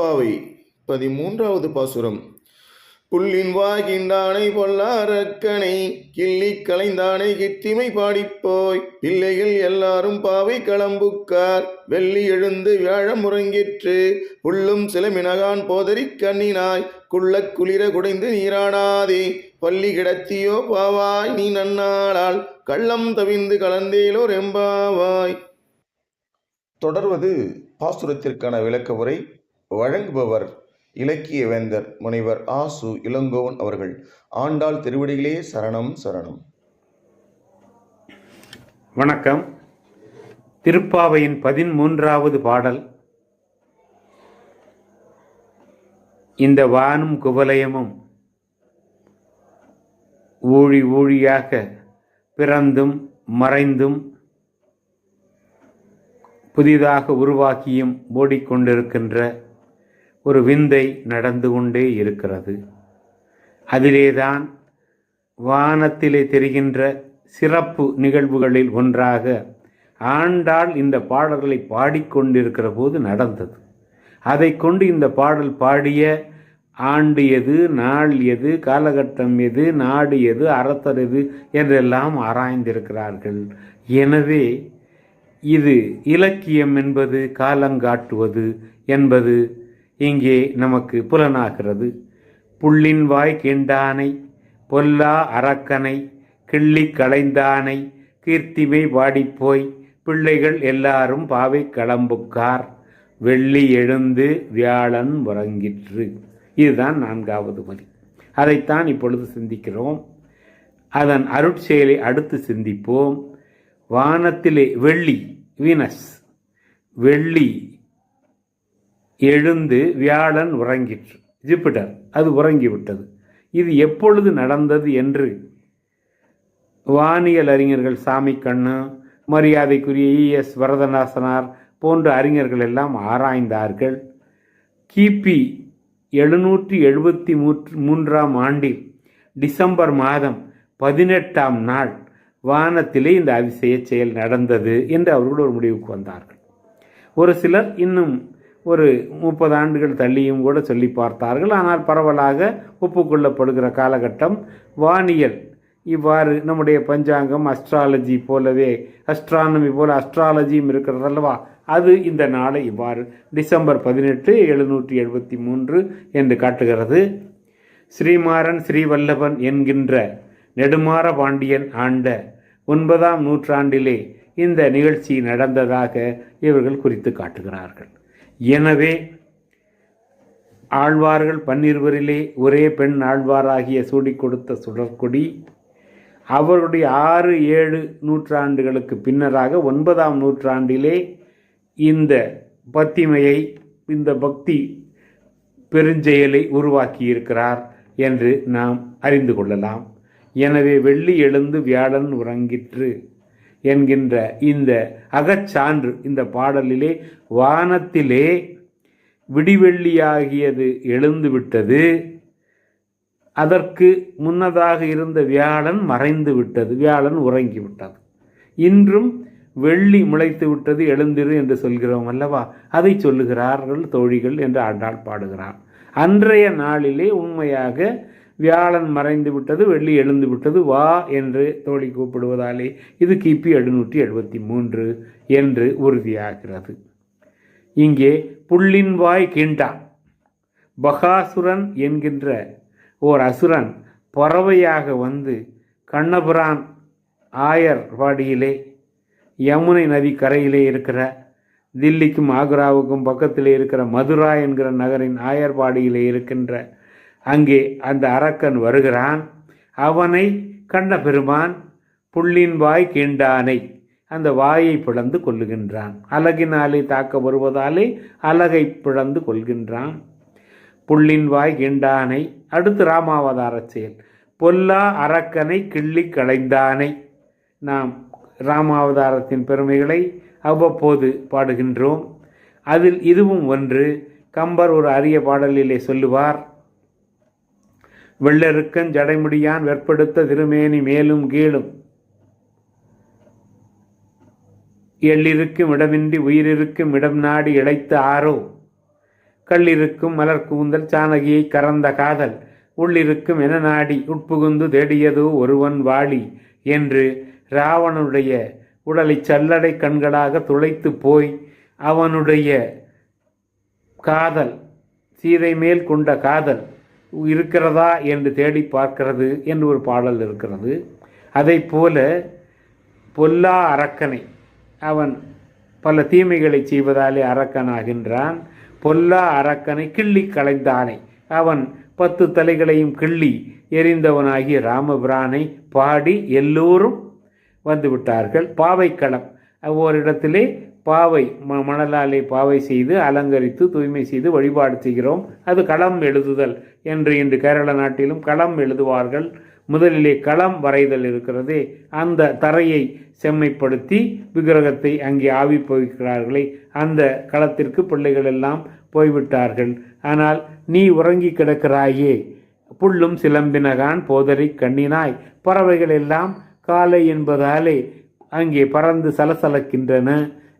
திருப்பாவை பதிமூன்றாவது பாசுரம். புல்லின் வாகின்றானை பொல்லாரக்கனை கிள்ளி கலைந்தானை கித்திமை பாடிப்போய். பிள்ளைகள் எல்லாரும் பாவை களம்புக்கார் வெள்ளி எழுந்து வியாழம் முறங்கிற்று புல்லும் சிலமினகான் போதறி கண்ணினாய். குள்ளக் குளிர குடைந்து நீராடாதே. பள்ளி கிடத்தியோ பாவாய் நீ நன்னாளால். கள்ளம் தவிந்து கலந்தேலோ ரெம்பாவாய். தொடர்வது பாசுரத்திற்கான விளக்க உரை வழங்குபவர் இலக்கிய வேந்தர் முனைவர் ஆசு இளங்கோவன் அவர்கள். ஆண்டாள் திருவடிகளே சரணம் சரணம். வணக்கம். திருப்பாவையின் பதிமூன்றாவது பாடல். இந்த வானும் குவலயமும் ஊழி ஊழியாக பிறந்தும் மறைந்தும் புதிதாக உருவாக்கியும் ஓடிக்கொண்டிருக்கின்ற ஒரு விந்தை நடந்து கொண்டே இருக்கிறது. அதிலேதான் வானத்திலே தெரிகின்ற சிறப்பு நிகழ்வுகளில் ஒன்றாக ஆண்டாள் இந்த பாடல்களை பாடிக்கொண்டிருக்கிற போது நடந்தது. அதை கொண்டு இந்த பாடல் பாடிய ஆண்டு எது நாள் எது காலகட்டம் எது நாடு எது அறத்தர் எது என்றெல்லாம் ஆராய்ந்திருக்கிறார்கள். எனவே இது இலக்கியம் என்பது காலங்காட்டுவது என்பது இங்கே நமக்கு புலனாகிறது. புள்ளின் வாய் கீண்டானை பொல்லா அரக்கனை கிள்ளி களைந்தானை கீர்த்திமை வாடிப்போய் பிள்ளைகள் எல்லாரும் பாவை களம்புக்கார். வெள்ளி எழுந்து வியாழன் உறங்கிற்று. இதுதான் நான்காவது வரி அதைத்தான் இப்பொழுது சிந்திக்கிறோம். அதன் அருட்செயலை அடுத்து சிந்திப்போம். வானத்திலே வெள்ளி வீனஸ். வெள்ளி எழுந்து வியாழன் உறங்கிற்று. ஜூபிட்டர் அது உறங்கிவிட்டது. இது எப்பொழுது நடந்தது என்று வானியல் அறிஞர்கள் சாமி கண்ணு மரியாதைக்குரிய இஎஸ் வரதநாசனார் போன்ற அறிஞர்கள் எல்லாம் ஆராய்ந்தார்கள். கிபி எழுநூற்றி எழுபத்தி மூன்று மூன்றாம் ஆண்டில் டிசம்பர் மாதம் பதினெட்டாம் நாள் வானத்திலே இந்த அதிசய செயல் நடந்தது என்று அவர்கள் ஒரு முடிவுக்கு வந்தார்கள். ஒரு சிலர் இன்னும் ஒரு முப்பது ஆண்டுகள் தள்ளியும் கூட சொல்லி பார்த்தார்கள். ஆனால் பரவலாக ஒப்புக்கொள்ளப்படுகிற காலகட்டம் வானியல். இவ்வாறு நம்முடைய பஞ்சாங்கம் அஸ்ட்ராலஜி போலவே அஸ்ட்ரானமி போல அஸ்ட்ராலஜியும் இருக்கிறது அல்லவா? அது இந்த நாளை இவ்வாறு டிசம்பர் பதினெட்டு எழுநூற்றி எழுபத்தி மூன்று என்று காட்டுகிறது. ஸ்ரீமாறன் ஸ்ரீவல்லபன் என்கின்ற நெடுமாற பாண்டியன் ஆண்ட ஒன்பதாம் நூற்றாண்டிலே இந்த நிகழ்ச்சி நடந்ததாக இவர்கள் குறித்து காட்டுகிறார்கள். எனவே ஆழ்வார்கள் பன்னிருவரிலே ஒரே பெண் ஆழ்வாராகிய சூடிக் கொடுத்த சுடற்கொடி அவருடைய ஆறு ஏழு நூற்றாண்டுகளுக்கு பின்னராக ஒன்பதாம் நூற்றாண்டிலே இந்த பத்திமையை இந்த பக்தி பெருஞ்செயலை உருவாக்கியிருக்கிறார் என்று நாம் அறிந்து கொள்ளலாம். எனவே வெள்ளி எழுந்து வியாழன் உறங்கிற்று. என்கின்ற இந்த அகச்சான்று இந்த பாடலிலே வானத்திலே விடிவெள்ளியாகியது எழுந்து விட்டது அதற்கு முன்னதாக இருந்த வியாழன் மறைந்து விட்டது வியாழன் உறங்கி விட்டது இன்றும் வெள்ளி முளைத்து விட்டது எழுந்திரு என்று சொல்கிறோம் அல்லவா? அதை சொல்லுகிறார்கள் தோழிகள் என்று ஆண்டாள் பாடுகிறான் அன்றைய நாளிலே உண்மையாக வியாழன் மறைந்து விட்டது வெள்ளி எழுந்து விட்டது வா என்று தோழி கூப்பிடுவதாலே இது கிபி எழுநூற்றி எழுபத்தி மூன்று என்று உறுதியாகிறது. இங்கே புள்ளின் வாய் கிண்டா. பகாசுரன் என்கின்ற ஓர் அசுரன் பறவையாக வந்து கண்ணபுரான் ஆயர் வாடியிலே யமுனை நதி கரையிலே இருக்கிற தில்லிக்கும் ஆக்ராவுக்கும் பக்கத்திலே இருக்கிற மதுரா என்கிற நகரின் ஆயர்பாடியிலே இருக்கின்ற அங்கே அந்த அரக்கன் வருகிறான். அவனை கண்ண பெருமான் புள்ளின் வாய் கீண்டானை. அந்த வாயை பிளந்து கொள்ளுகின்றான். அழகினாலே தாக்க வருவதாலே அழகை பிளந்து கொள்கின்றான். புள்ளின் வாய் கீண்டானை. அடுத்து ராமாவதார செயல். பொல்லா அரக்கனை கிள்ளி களைந்தானை. நாம் ராமாவதாரத்தின் பெருமைகளை அவ்வப்போது பாடுகின்றோம். அதில் இதுவும் ஒன்று. கம்பர் ஒரு அரிய பாடலிலே சொல்லுவார் வெள்ளருக்கன் ஜடைமுடியான் வெற்படுத்த திருமேனி மேலும் கீழும். எள்ளிருக்கும் இடமின்றி உயிரிருக்கும் இடம் நாடி இழைத்த ஆரோ. கள்ளிருக்கும் மலர் கூந்தல் சாணகியை கறந்த காதல். உள்ளிருக்கும் என நாடி உட்புகுந்து தேடியதோ ஒருவன் வாளி என்று ராவணனுடைய உடலை சல்லடை கண்களாக துளைத்து போய் அவனுடைய காதல் சீதை மேல் கொண்ட காதல். இருக்கிறதா என்று தேடி பார்க்கிறது என்று ஒரு பாடல் இருக்கிறது. அதை போல பொல்லா அரக்கனை அவன் பல தீமைகளை செய்வதாலே அரக்கனாகின்றான். பொல்லா அரக்கனை கிள்ளி களைந்தானை. அவன் பத்து தலைகளையும் கிள்ளி எரிந்தவனாகிய ராமபிரானை பாடி எல்லோரும் வந்துவிட்டார்கள் பாவைக்களம் ஓரிடத்திலே பாவை ம மணலாலே பாவை செய்து அலங்கரித்து தூய்மை செய்து வழிபாடு செய்கிறோம். அது களம் எழுதுதல் என்று இன்று கேரள நாட்டிலும் களம் எழுதுவார்கள். முதலிலே களம் வரைதல் இருக்கிறதே அந்த தரையை செம்மைப்படுத்தி விக்கிரகத்தை அங்கே ஆவி அந்த களத்திற்கு பிள்ளைகள் எல்லாம் போய்விட்டார்கள். ஆனால் நீ உறங்கி கிடக்கிறாயே புல்லும் சிலம்பினகான் போதரை கண்ணினாய். பறவைகள் எல்லாம் காலை என்பதாலே அங்கே பறந்து சலசலக்கின்றன.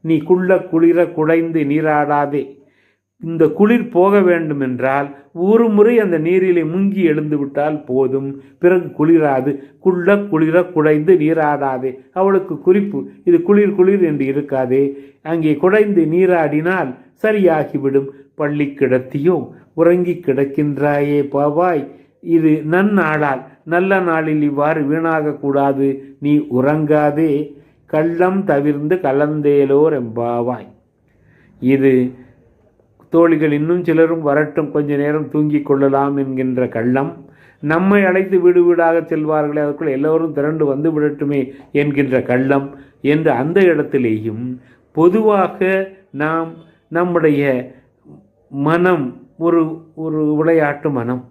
நீ குள்ள குளிர குடைந்து நீராடாதே. இந்த குளிர் போக வேண்டுமென்றால் ஒரு முறை அந்த நீரிலே முங்கி எழுந்து விட்டால் போதும். பிறகு குளிராது. குள்ள குளிர குடைந்து நீராடாதே. அவளுக்கு குறிப்பு இது குளிர் குளிர் என்று இருக்காதே. அங்கே குடைந்து நீராடினால் சரியாகிவிடும். பள்ளி கிடத்தியோ உறங்கி கிடக்கின்றாயே பாவாய் இது நன்னாளால் நல்ல நாளில் இவ்வாறு வீணாகக்கூடாது. நீ உறங்காதே. கள்ளம் தவிர்ந்து கலந்தேலோர் எம்பாவாய். இது தோழிகள் இன்னும் சிலரும் வரட்டும் கொஞ்ச நேரம் தூங்கிக் கொள்ளலாம் என்கின்ற கள்ளம். நம்மை அழைத்து வீடு வீடாக செல்வார்களே அதற்குள் எல்லோரும் திரண்டு வந்து விடட்டுமே என்கின்ற கள்ளம். என்று அந்த இடத்திலேயும் பொதுவாக நாம் நம்முடைய மனம் ஒரு ஒரு விளையாட்டு மனம்.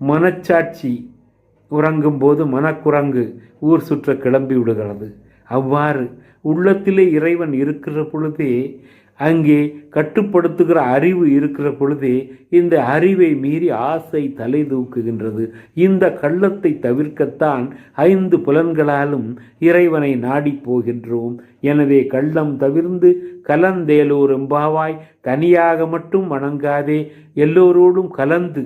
மனச்சாட்சி உறங்கும்போது மனக்குரங்கு ஊர் சுற்ற கிளம்பி விடுகிறது. அவ்வாறு உள்ளத்திலே இறைவன் இருக்கிற பொழுதே அங்கே கட்டுப்படுத்துகிற அறிவு இருக்கிற பொழுதே இந்த அறிவை மீறி ஆசை தலை தூக்குகின்றது. இந்த கள்ளத்தை தவிர்க்கத்தான் ஐந்து புலன்களாலும் இறைவனை நாடிப் போகின்றோம். எனவே கள்ளம் தவிர்ந்து கலந்தேலோர் எம்பாவாய் தனியாக மட்டும் வணங்காதே எல்லோரோடும் கலந்து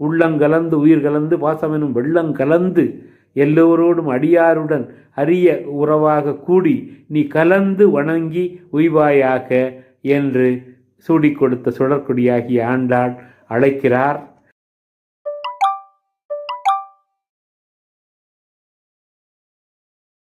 உள்ளங்கலந்து உயிர் கலந்து பாசமெனும் வெள்ளம் கலந்து எல்லோரோடும் அடியாருடன் அரிய உறவாக கூடி நீ கலந்து வணங்கி உய்வாயாக என்று சூடிக் கொடுத்த சுடற்குடியாகிய ஆண்டாள் அழைக்கிறார்.